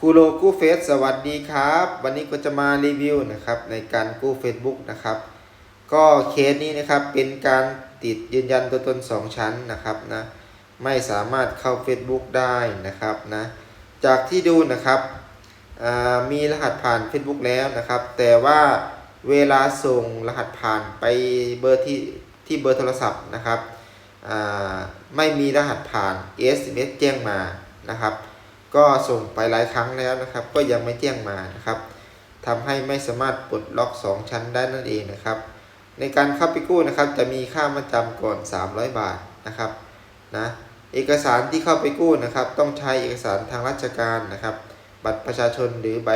ครูโลกู้เฟซสวัสดีครับ วันนี้ก็จะมารีวิวนะครับในการกู้ Facebook นะครับ ก็เคสนี้นะครับเป็นการติดยืนยันตัวตน 2 ชั้นนะครับนะไม่สามารถเข้า Facebook ได้นะครับนะจากที่ดูนะครับมีรหัสผ่าน Facebook แล้วนะครับ แต่ว่าเวลาส่งรหัสผ่านไปเบอร์ที่ที่เบอร์โทรศัพท์นะครับไม่มีรหัสผ่าน SMS แจ้งมานะครับ ก็ส่งไปหลายครั้งแล้วนะครับ ก็ยังไม่แจ้งมานะครับทำให้ไม่สามารถปลดล็อก 2 ชั้นได้นั่นเองนะครับ ในการเข้าไปกู้นะครับ จะมีค่ามาจำก่อน 300 บาทนะครับนะเอกสารที่เข้าไปกู้นะครับ ต้องใช้เอกสารทางราชการนะครับ บัตรประชาชนหรือใบ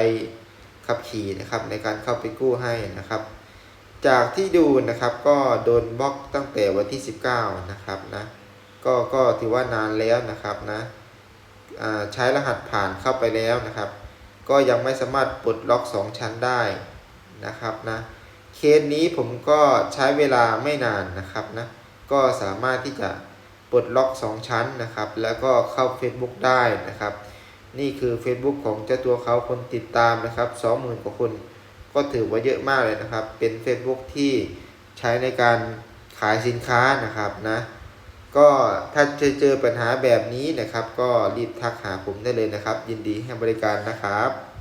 ขับขี่นะครับ ในการเข้าไปกู้ให้นะครับ จากที่ดูนะครับก็โดนบล็อกตั้งแต่วันที่ 19 นะครับนะก็ก็ถือว่านานแล้วนะครับนะ ใช้รหัสผ่านเข้าไปแล้วนะครับ ก็ยังไม่สามารถปลดล็อก 2 ชั้นได้นะครับนะเคสนี้ผมก็ใช้เวลาไม่นานนะครับนะก็สามารถที่จะปลดล็อก 2 ชั้นนะครับ แล้วก็เข้า Facebook ได้นะครับ นี่คือ Facebook ของเจ้าตัวเขาคนติดตามนะครับ 20,000 กว่าคน ก็ถือว่าเยอะมากเลยนะครับ เป็น Facebook ที่ใช้ในการขายสินค้านะครับนะ ก็ถ้าเจอเจอปัญหาแบบนี้นะครับ ก็รีบทักหาผมได้เลยนะครับ ยินดีให้บริการนะครับ